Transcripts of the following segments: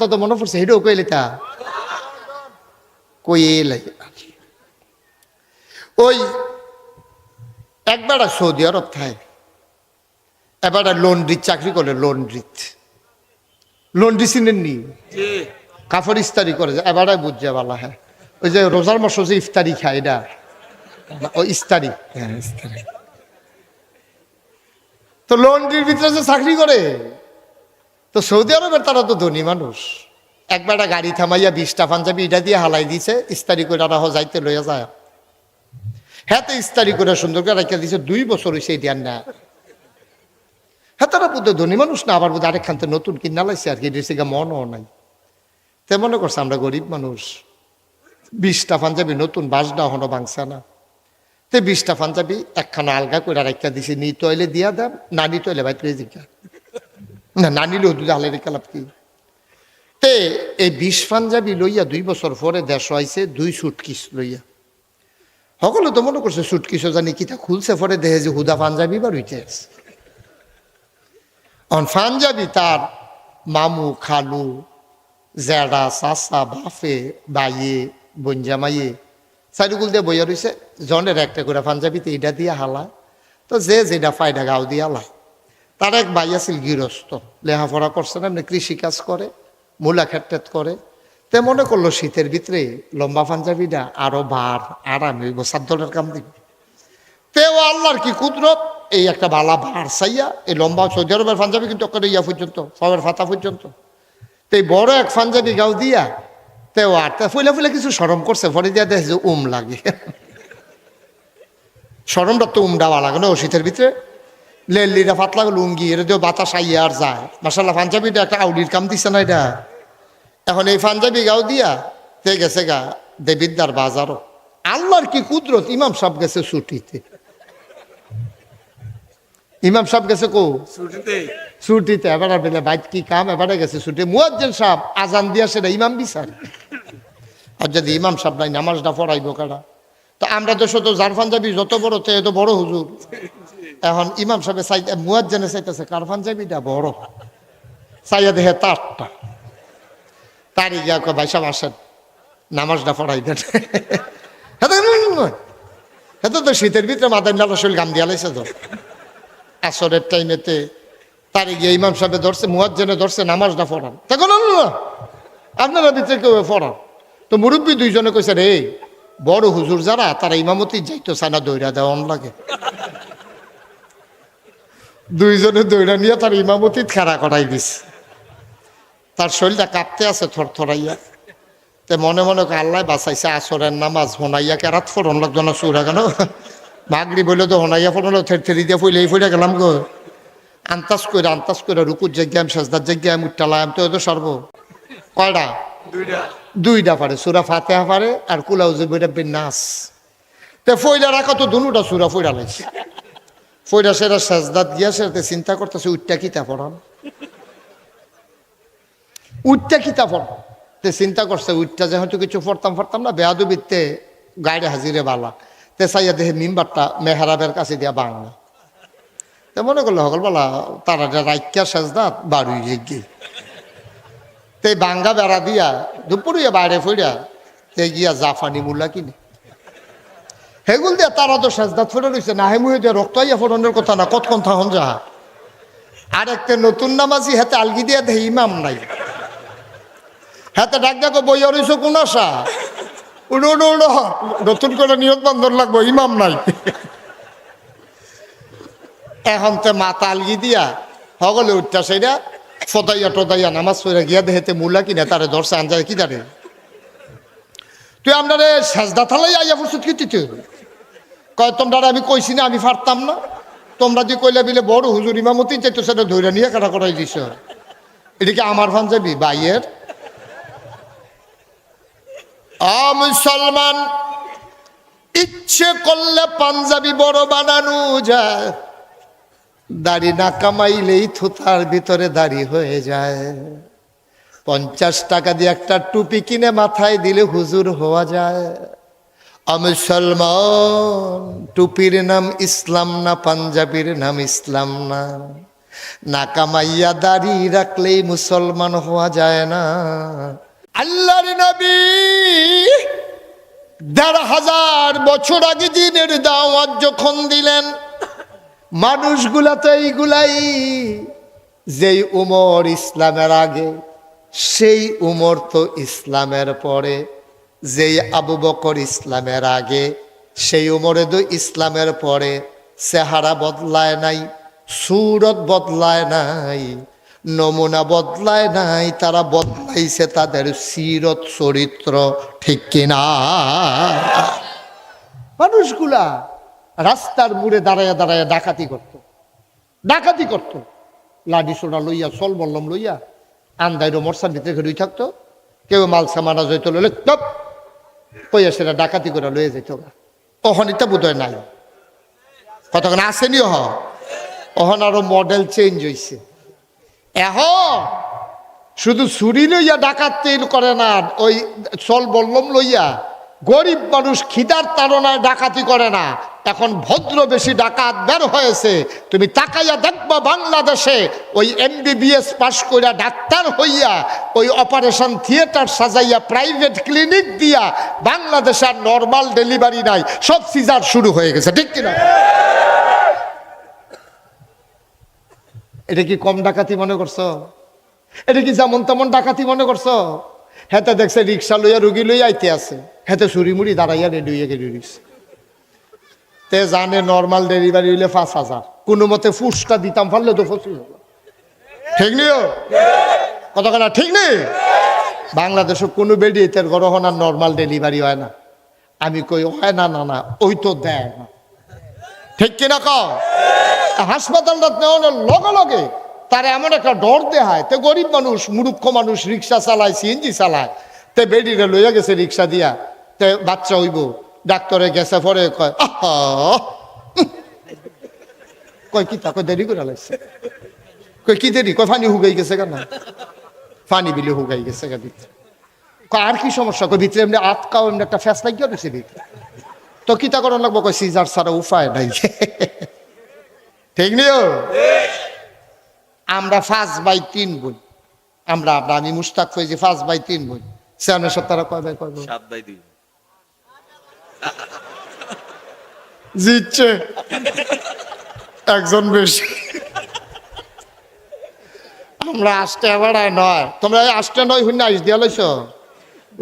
তত মনে পড়ছে হেডেও কইলে তা। কইলাই ওই একবার সৌদি আরব থায় এবার লন্ড্রির চাকরি করে লন্ড্রিত। লন্ড্রি চিনেন নি? কাপড় ইস্তারি করে এবারে বুঝছে বালা হ্যাঁ। ওই যে রোজার মাস যে ইফতারি খায় এটা। ও ইস্তারি। হ্যাঁ ইস্তারি। তো লন্ড্রির ভিতরে যে চাকরি করে তো সৌদি আরবের তারা তো ধনী মানুষ। একবার গাড়ি থামাইয়া বিশটা পাঞ্জাবি এটা দিয়ে হালাই দিছে, ইস্তারি করে আর যাইতে লইয়া যায়। হ্যাঁ তো ইস্তারি করে সুন্দর করে রেখে দিছে, দুই বছর হয়েছে এই না হ্যাঁ তারা বুদ্ধ ধনী মানুষ না, আবার বোধ আরেকখান তো নতুন কিনা লাইছে আর কি, এটা মনও নাই। তে মনে করছে আমরা গরিব মানুষ। বিশটা পাঞ্জাবি নতুন বাসডা হনো বাংসা না। তে বিশটা পাঞ্জাবি একখানা আলগা করে রেখা দিছে, নি তৈলে দিয়া দাম নানি তৈলে বাইতে জিজ্ঞা না না নিলেও দুধ আলে রেখে লাভ কি? তে, এই বিষ পাঞ্জাবি লইয়া দুই বছর পরে দেশ হয়েছে দুই সুটকিস লইয়া। সকলে তো মনে করছে সুটকিসও জানি কিতা খুলছে পরে দেহে যে হুদা পাঞ্জাবি বা রইতে অন পাঞ্জাবি তার মামু, খালু, জেডা, চাচা বাফে বাইয়ে বঞ্জামাইয়ে চারিগুল দিয়ে বইয়া রয়েছে জনের একটা করে পাঞ্জাবিতে এটা দিয়ে হালা, তো যে যেটা ফায়দা গাও দিয়ে হালায়। তার এক ভাই আছিল গৃহস্থ, লেখাপড়া করছে না কৃষিকাজ করে, মূলা ক্ষেত্রেত করে। তে মনে করল শীতের ভিতরে লম্বা পাঞ্জাবিটা আরও বার, আরাম সাদ্দলের কাম দিব। তেও আল্লাহর কি কুদরত, এই একটা বালা বার চাইয়া এই লম্বা সৌদি আরবের পাঞ্জাবি কিন্তু ওখানে ইয়া পর্যন্ত, সবের ফাতা পর্যন্ত। তো বড় এক পাঞ্জাবি গাও দিয়া তেও আর তা ফুলে ফুলে কিছু সরম করছে, পরে দিয়া দেখে যে উম লাগে। সরমটা তো উম ডাওয়া লাগে না ও শীতের ভিতরে। লেল্লিটা পাতলা লুঙ্গি এটা দিয়ে বাতাস আইয়া আর যায়। মাসাল্লাহ পাঞ্জাবিটা একটা আউলির কাম দিচ্ছে না এটা? এখন এই পাঞ্জাবি গাও দিয়া তে গেছে গা দেবিদ্যার বাজারও। আল্লাহর কি কুদরত? ইমাম সব গেছে ছুটিতে। ইমাম সাহেব গেছে কো? ছুটিতে। এবার বেলে বাইক কি কাম এবারে গেছে ছুটি। মুয়াজ্জেন সাহেব আজান দিয়া সেটা ইমাম বিচার। আর যদি ইমাম সাহেব নাই নামাজটা পড়াইব কারা তো আমরা তো শত জার পাঞ্জাবি যত বড় তে এত বড় হুজুর। এখন ইমাম সাহেব চাই, মুয়াজ্জেনে চাইতেছে কার পাঞ্জাবিটা বড় চাইয়া দেখে তারটা। তারই গিয়া ভাই সাহেব, আসেন। নামাজটা পড়াই দেন। হ্যাঁ তো শীতের ভিতরে মাদার নালা শৈল গাম দিয়া লাইছে তো। আসরের টাইমেতে তারে গিয়ে ইমাম সাহেব ধরছে, মুয়াজ্জেনে ধরছে, নামাজটা পড়ান। তখন আপনারা ভিতরে কেউ পড়ান? তো মুরব্বী দুইজনে কইছে, রে, বড় হুজুর যারা, তারা ইমামতি যাইতো সানা দৈরা দেওয়া লাগে। দুইজনে দৈরা নিয়ে তার ইমামতি খাড়া করাই দিছে। তার শরীরটা কাঁপতে আছে থরথরাইয়া। তে মনে মনে আল্লাহ বাঁচাইছে আসরের নামাজ হোনাইয়া কেরাত ফোরন লাগতো না সুরা কেন মাগরি বলে তো হোনাইয়া ফোরন থের থেরি দিয়ে ফুলে ফুলে গেলাম গো। আন্তাজ করে আন্তাজ করে রুকুর জায়গায় আমি সাজদার উঠটালাম আমি তো তো সর্ব। কয়টা দুইটা পারে সুরা ফাতেহা পারে আর কুলাউজে বইটা নাচ তে ফইলা রাখা তো দুনুটা সুরা ফইরা লাগছে ফইরা সেরা সাজদাত গিয়া সেটাতে চিন্তা করতেছে উঠটা কিতা পড়ান উঠটা কিতা পড়ান তে চিন্তা করছে উঠটা যেহেতু কিছু পড়তাম পড়তাম না, বেয়াদুবিতে গাড়ি হাজিরে বালা। তে চাইয়া দেহে মিম্বারটা মেহরাবের কাছে দিয়া বাংলা তে মনে করল সকলবেলা তারা রাইকা সাজদাত বাড়ি গিয়ে তে বাঙ্গা বেড়া দিয়া দুপুরিয়া বাইরে ফইরা, তে গিয়া জাফানি মুল্লা কিনে। হেগুল দিয়া তারা তো সাজদাত ফেরে রয়েছে না হেমুহে দিয়ে রক্ত আইয়া ফোরনের কথা না কতক্ষণ থাকুন যা আর একটা নতুন নামাজি হাতে আলগি দিয়া দেহে ইমাম নাই। হাতে ডাক ডাকো বই রইছো কোন আশা? উড়ো উড়ো উড়ো নতুন করে নিয়োগ বন্ধন লাগবো, ইমাম নাই। এখন তো মাথা আলগি দিয়া হগলে উঠটা সেইটা ফদাইয়া টদাইয়া নামাজ পড়ে গিয়া দেহেতে মূলা কিনে তারে দর্শে আনজায় কি দাঁড়ে তুই আপনার সাজদা থালাই আইয়া ফুসুত কি তুই? কয় তোমরা আমি কইছি না, আমি পারতাম না? তোমরা যে কইলে বিলে বড় হুজুর ইমামতি চাইতো সেটা ধৈর্য নিয়ে কাটা করাই দিছ। এটা কি আমার পাঞ্জাবি? বাইয়ের মুসলমান, ইচ্ছে করলে পাঞ্জাবি বড় বানানো যায়। দাড়ি না কামাইলেই থুতার ভিতরে দাড়ি হয়ে যায়। পঞ্চাশ টাকা দিয়ে একটা টুপি কিনে মাথায় দিলে হুজুর হওয়া যায়। মুসলমান টুপির নাম ইসলাম না, পাঞ্জাবির নাম ইসলাম না। না কামাইয়া দাড়ি রাখলেই মুসলমান হওয়া যায় না। আল্লাহর নবী দেড় হাজার বছর আগে দিনের দাওয়াত যখন দিলেন মানুষগুলা তো এইগুলাই যেই উমর ইসলামের আগে, সেই উমর তো ইসলামের পরে। যেই আবু বকর ইসলামের আগে, সেই উমরে তো ইসলামের পরে চেহারা বদলায় নাই, সুরত বদলায় নাই, নমুনা বদলায় নাই, তারা বদলাইছে তাদের সিরত চরিত্র, ঠিক কিনা মানুষগুলা রাস্তার মুড়ে দাঁড়াইয়া দাঁড়াইয়া ডাকাতি করত। ডাকাতি করত। লাডি সোনা লইয়া সল বললম লইয়া আন্দাইরো মরসার ভিতরে ঘুরি থাকতো। কেউ মাল সামানা জয়ত কইয়া সেটা ডাকাতি করে লয়ে যেত অহনিতা বোধ নাই। কতক্ষণ আসেনি হ অহন আরও মডেল চেঞ্জ হয়েছে এহ, শুধু ছুরি লইয়া ডাকাত তেল করে না, ওই চল বললম লইয়া গরিব মানুষ খিদার তাড়নায় ডাকাতি করে না। এখন ভদ্র বেশি ডাকাত বের হয়েছে। তুমি তাকাইয়া দেখবা বাংলাদেশে ওই এমবিবিএস পাশ কইরা ডাক্তার হইয়া ওই অপারেশন থিয়েটার সাজাইয়া প্রাইভেট ক্লিনিক দিয়া বাংলাদেশে আর নর্মাল ডেলিভারি নাই। সব সিজার শুরু হয়ে গেছে, ঠিক কিনা? এটা কি কম ডাকাতি মনে করছ? এটা কি যেমন তেমন ডাকাতি মনে করছ? হেতে দেখছে রিক্সা লইয়া রুগী লইয়া আইতে আছে। হেতে চুরি মুড়ি দাঁড়াইয়া রেডি হইয়া গেলি তে জানে নর্মাল ডেলিভারি হইলে পাঁচ হাজার। কোনো মতে ফুসটা দিতাম, পারলে তো ফসি ঠিক নিও কতখানা ঠিক নেই বাংলাদেশে কোনো বেডি এটার গরহনার নর্মাল ডেলিভারি হয় না। আমি কই, হয় না না না, ওই তো দেয় না। ঠিক কিনা ক হাসপাতালটা নেওয়ানোর লগে লগে, তার এমন একটা ডর দেহায়, তে গরিব মানুষ, মূর্খ মানুষ, রিক্সা চালায়, সিএনজি চালায়, তে বেডিরে লইয়া গেছে রিক্সা দিয়া, তে বাচ্চা হইব। ডাক্তারে গেছে, পরে কয় কয়, কি তা? কয়, দেরি করে লাগছে কয়, কি দেরি? কয় ফানি হুগাই গেছে কেন? ফানি বিলে হুগাই গেছে কয়, আর কি সমস্যা? কয়, ভিতরে এমনি আটকাও এমনি একটা ফ্যাস লাগিয়ে রয়েছে ভিতরে। তো কিতা করার লাগবো? কয়, সিজার ছাড়া উপায় নাই। ঠিক নিও আমরা ফার্স্ট বাই তিন বই আমরা আমরা আমি মুস্তাক হয়েছি ফার্স্ট বাই তিন বই সেখানে সত্তরা কয় বাই কয় সাত বাই দুই। জিতছে। একজন বেশি। আমরা আসতে বেড়ায় নয়। তোমরা আসতে নয় হুন আইস দিয়া লইছ?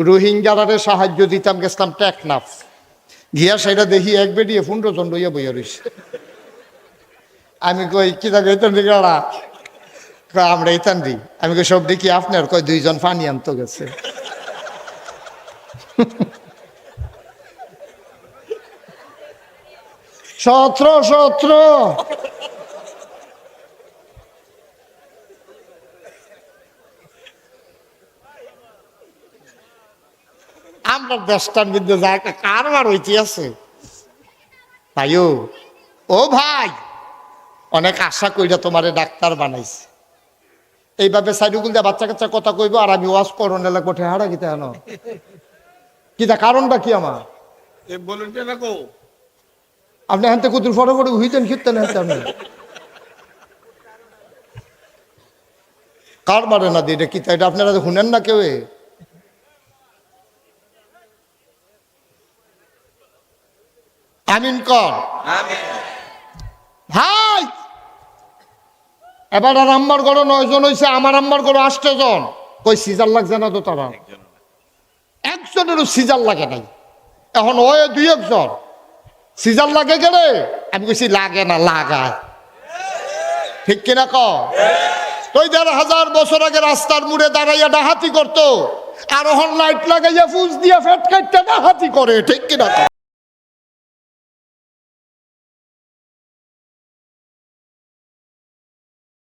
রোহিঙ্গারে সাহায্য দিতাম, গেছিলাম টেকনাফ। গিয়া সেটা দেখি এক বেডিয়ে পনেরো জন লইয়া বইয়া রইছে। আমি কই, কি থাকে এইতান দিকারা আমরা এইতান দি। আমি কই, সব দেখি আপনার। কই দুইজন পানি আনতো গেছে। সত্র সত্র। আমরা দেশটার মধ্যে যা একটা কারবার হইতে আছে। ভাইও, ও ভাই, অনেক আশা কইরা তোমারে ডাক্তার বানাইছে। এইভাবে সাইডুকুল দিয়ে বাচ্চা কাচ্চা কথা কইব আর আমি ওয়াশ করনে লাগবো ঠেহারা গীতে হেন কিতা কারণটা কি আমার? বলুন আপনি হাতে কুতুর ফটো ফটো হইতেন খিরতেন হাতে আপনি। কার মারে না দিয়ে কি এটা আপনারা শুনেন না কেউ আমিন ভাই এবার আর আম্বার গড় নয় জন হয়েছে আমার আম্বার গড় আষ্টে জন কই, সিজার লাগছে না তো তারা? একজনেরও সিজার লাগে নাই। এখন ওই দুই একজন। সিজার লাগে গেলে আমি কইছি লাগে না লাগায় ঠিক কিনা ক? তুই দেড় হাজার বছর আগে রাস্তার মুড়ে দাঁড়াইয়া ডাহাতি করতো। আর হন লাইট লাগাইয়া ফুস দিয়ে ফেট কাটতে ডাহাতি করে, ঠিক কিনা